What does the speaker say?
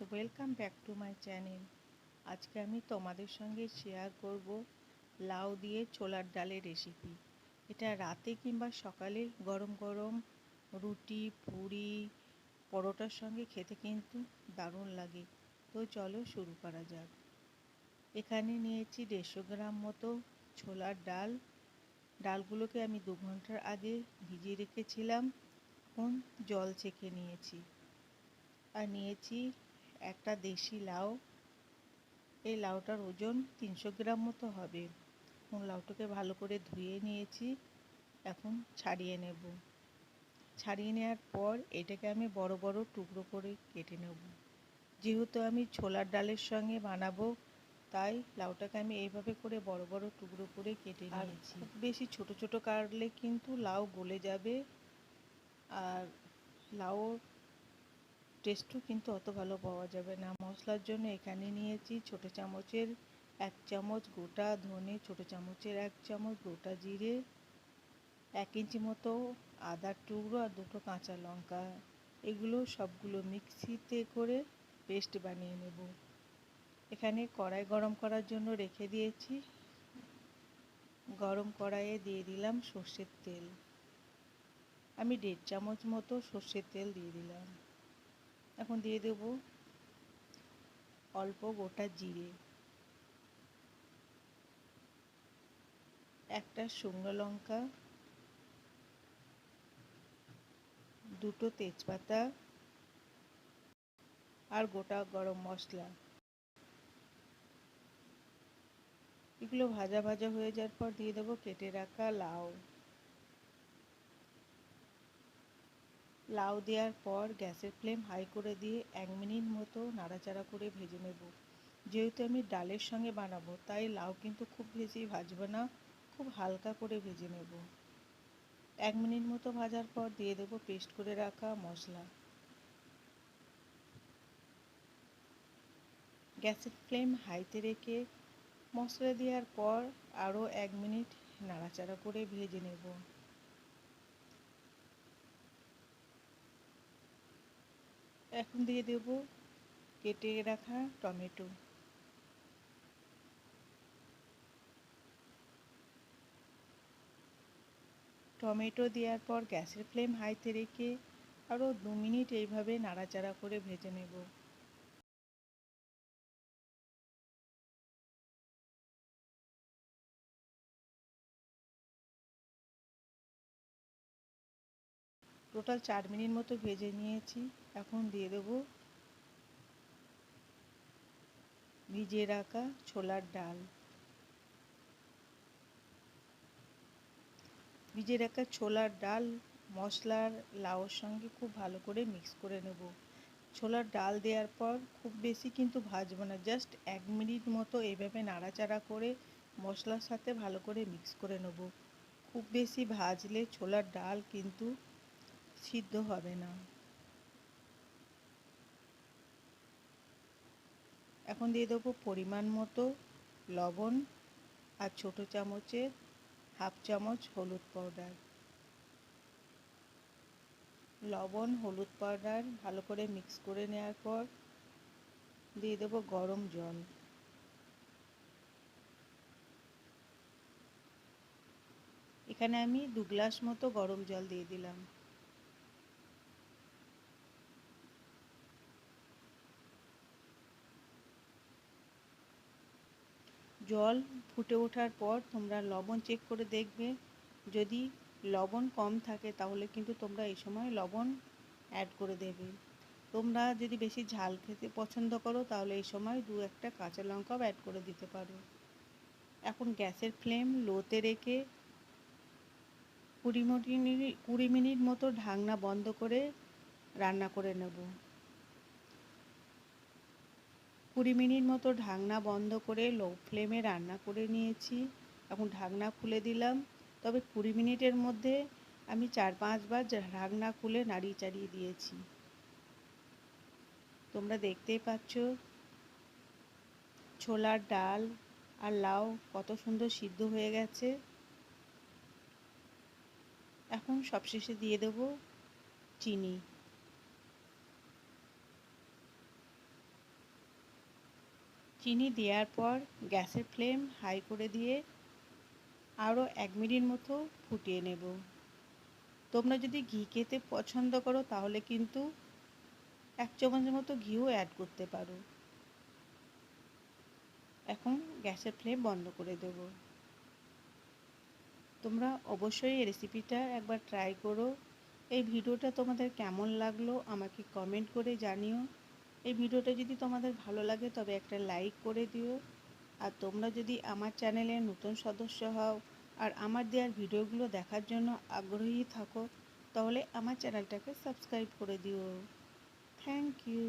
Welcome back to my channel আজকে আমি তোমাদের সঙ্গে শেয়ার করব লাউ দিয়ে ছোলার ডালের রেসিপি এটা রাতে কিংবা সকালে গরম গরম রুটি, পুরি, পরোটার সঙ্গে খেতে কিন্তু দারুণ লাগে। তো চলো শুরু করা যাক। এখানে নিয়েছি দেড়শো গ্রাম মতো ছোলার ডাল। ডালগুলোকে আমি দু ঘণ্টার আগে ভিজিয়ে রেখেছিলাম। এখন জল ছেঁকে নিয়েছি। আর নিয়েছি একটা দেশি লাউ। এই লাউটার ওজন তিনশো গ্রাম মতো হবে। এখন লাউটাকে ভালো করে ধুয়ে নিয়েছি। এখন ছাড়িয়ে নেব। ছাড়িয়ে নেওয়ার পর এটাকে আমি বড় বড় টুকরো করে কেটে নেব। যেহেতু আমি ছোলার ডালের সঙ্গে বানাবো তাই লাউটাকে আমি এইভাবে করে বড় বড় টুকরো করে কেটে নিয়েছি। বেশি ছোট ছোট কাটলে কিন্তু লাউ গলে যাবে। আর লাউ টেস্টও কিন্তু অত ভালো পাওয়া যাবে না। মশলার জন্য এখানে নিয়েছি ছোট চামচের এক চামচ গোটা ধনে, ছোট চামচের এক চামচ গোটা জিরে, এক ইঞ্চি মতো আদার টুকরো আর দুটো কাঁচা লঙ্কা। এগুলো সবগুলো মিক্সিতে করে পেস্ট বানিয়ে নেব। এখানে কড়াই গরম করার জন্য রেখে দিয়েছি। গরম কড়াইয়ে দিয়ে দিলাম সর্ষের তেল। আমি দেড় চামচ মতো সর্ষের তেল দিয়ে দিলাম। এখন দিয়ে দেব অল্প গোটা জিরে। একটা শুকনো লঙ্কা, দুটো তেজপাতা আর গোটা গরম মশলা। এগুলো ভাজা ভাজা হয়ে যাওয়ার পর দিয়ে দেবো কেটে রাখা লাউ। লাউ দেওয়ার পর গ্যাসের ফ্লেম হাই করে দিয়ে এক মিনিট মতো নাড়াচাড়া করে ভেজে নেব। যেহেতু আমি ডালের সঙ্গে বানাবো, তাই লাউ কিন্তু খুব বেশি ভাজবো না, খুব হালকা করে ভেজে নেব। এক মিনিট মতো ভাজার পর দিয়ে দেবো পেস্ট করে রাখা মশলা। গ্যাসের ফ্লেম হাইতে রেখে মশলা দেওয়ার পর আরও এক মিনিট নাড়াচাড়া করে ভেজে নেব। এখন দিয়ে দেব কেটে রাখা টমেটো। টমেটো দেওয়ার পর গ্যাসের ফ্লেম হাইতে রেখে আরও দু মিনিট এইভাবে নাড়াচাড়া করে ভেজে নেব। টোটাল চার মিনিট মতো ভেজে নিয়েছি। এখন দিয়ে দেবো ভিজিয়ে রাখা ছোলার ডাল। ভিজিয়ে রাখা ছোলার ডাল, মশলার লাউর সঙ্গে খুব ভালো করে মিক্স করে নেব। ছোলার ডাল দেওয়ার পর খুব বেশি কিন্তু ভাজবো না, জাস্ট এক মিনিট মতো এইভাবে নাড়াচাড়া করে মশলার সাথে ভালো করে মিক্স করে নেব। খুব বেশি ভাজলে ছোলার ডাল কিন্তু সিদ্ধ হবে না। এখন দিয়ে দেবো পরিমাণ মতো লবণ আর ছোট চামচে হাফ চামচ হলুদ পাউডার। লবণ, হলুদ পাউডার ভালো করে মিক্স করে নেওয়ার পর দিয়ে দেবো গরম জল। এখানে আমি দু গ্লাস মতো গরম জল দিয়ে দিলাম। জল ফুটে ওঠার পর তোমরা লবণ চেক করে দেখবে। যদি লবণ কম থাকে তাহলে কিন্তু তোমরা এই সময় লবণ অ্যাড করে দেবে। তোমরা যদি বেশি ঝাল খেতে পছন্দ করো তাহলে এই সময় দু একটা কাঁচা লঙ্কাও অ্যাড করে দিতে পারো। এখন গ্যাসের ফ্লেম লোতে রেখে কুড়ি মিনিট কুড়ি মিনিট মতো ঢাকনা বন্ধ করে রান্না করে নেব। কুড়ি মিনিট মতো ঢাকনা বন্ধ করে লো ফ্লেমে রান্না করে নিয়েছি। এখন ঢাকনা খুলে দিলাম। তবে কুড়ি মিনিটের মধ্যে আমি চার পাঁচবার ঢাকনা খুলে নাড়িয়ে চাড়িয়ে দিয়েছি। তোমরা দেখতেই পাচ্ছ ছোলার ডাল আর লাউ কত সুন্দর সিদ্ধ হয়ে গেছে। এখন সবশেষে দিয়ে দেবো চিনি। চিনি দেওয়ার পর গ্যাসের ফ্লেম হাই করে দিয়ে আরও এক মিনিট মতো ফুটিয়ে নেব। তোমরা যদি ঘি খেতে পছন্দ করো, তাহলে কিন্তু এক চামচের মতো ঘিও অ্যাড করতে পারো। এখন গ্যাসের ফ্লেম বন্ধ করে দেব। তোমরা অবশ্যই এই রেসিপিটা একবার ট্রাই করো। এই ভিডিওটা তোমাদের কেমন লাগল আমাকে কমেন্ট করে জানিও। এই ভিডিওটা যদি তোমাদের ভালো লাগে, তবে একটা লাইক করে দিও। আর তোমরা যদি আমার চ্যানেলে নতুন সদস্য হও আর আমার দেওয়ার ভিডিওগুলো দেখার জন্য আগ্রহী থাকো, তাহলে আমার চ্যানেলটাকে সাবস্ক্রাইব করে দিও। Thank you